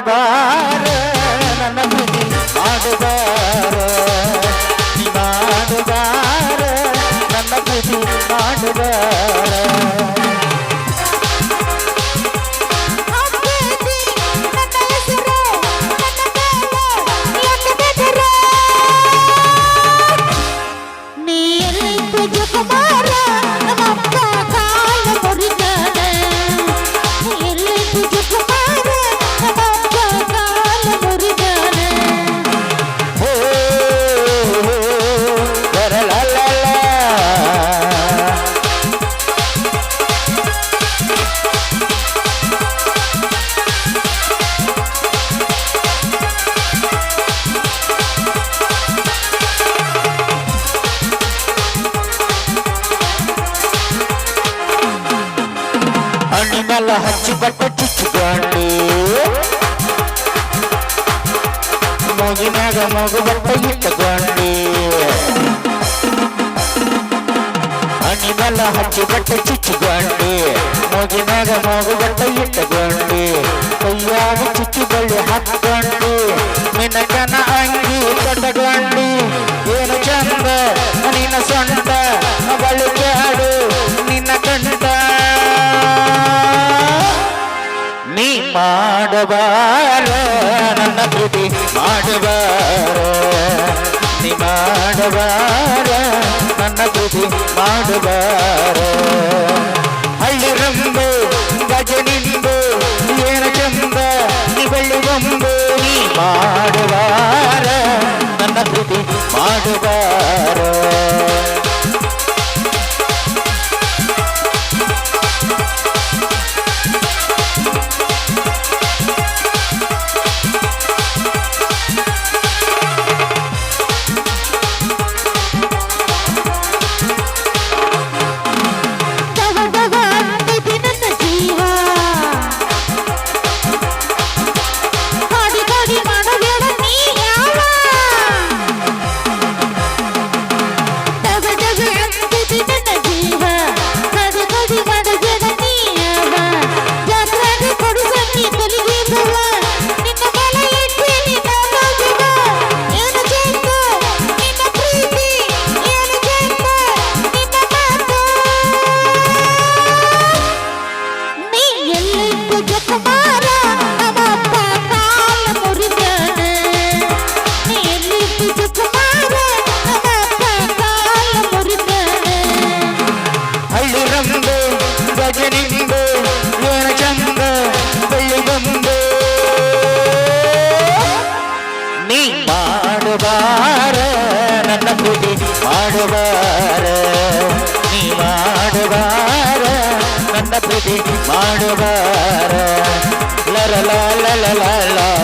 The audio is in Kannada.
বাবা ಹಚ್ಚಿ ಬಟ್ಟ ಚುಚ್ಚಿಕೊಂಡು ಮಗಿನಾಗ ಮಗು ಬಟ್ಟ ಇಟ್ಟುಕೊಂಡು ಹಣ್ಣಿನೆಲ್ಲ ಹಚ್ಚಿ ಬಟ್ಟ ಚುಚ್ಚಿಕೊಂಡು ಮಗಿನಾಗ ಮಗು ಬಟ್ಟ ಇಟ್ಟುಕೊಂಡು ಕೈಯಾಗ ಚುಚ್ಚಿ ಬಳ್ಳಿ ಹಾಕ್ಕೊಂಡಿ. ನಿನಗನ ಅಂಗಿ ಕಟ್ಟಕೊಂಡು ಏನು ಚಂದ ನಿನ್ನ ಸೊಂಟ ಬಳ್ಳಿ ಹಾಡು ಮಾಡಬಾರ ನನ್ನ ಪ್ರೀತಿ ಮಾಡಬಾರೋ ನೀ ಮಾಡಬಾರೋ ನನ್ನ ಪ್ರೀತಿ ಮಾಡಬಾರೋ ಹಳ್ಳಿ ರಂಬು ಗಜನಿಂಬು ಏನ ಚಂದ ನೀ ಬೆಳ್ಳಿ ಬಂಬು ನೀ ಮಾಡಬಾರ ನನ್ನ ಪ್ರೀತಿ ಮಾಡಬಾರ ನನ್ನ ಪ್ರೀತಿ ಮಾಡಬಾರ ಲರ ಲ ಲ ಲ ಲ ಲ ಲ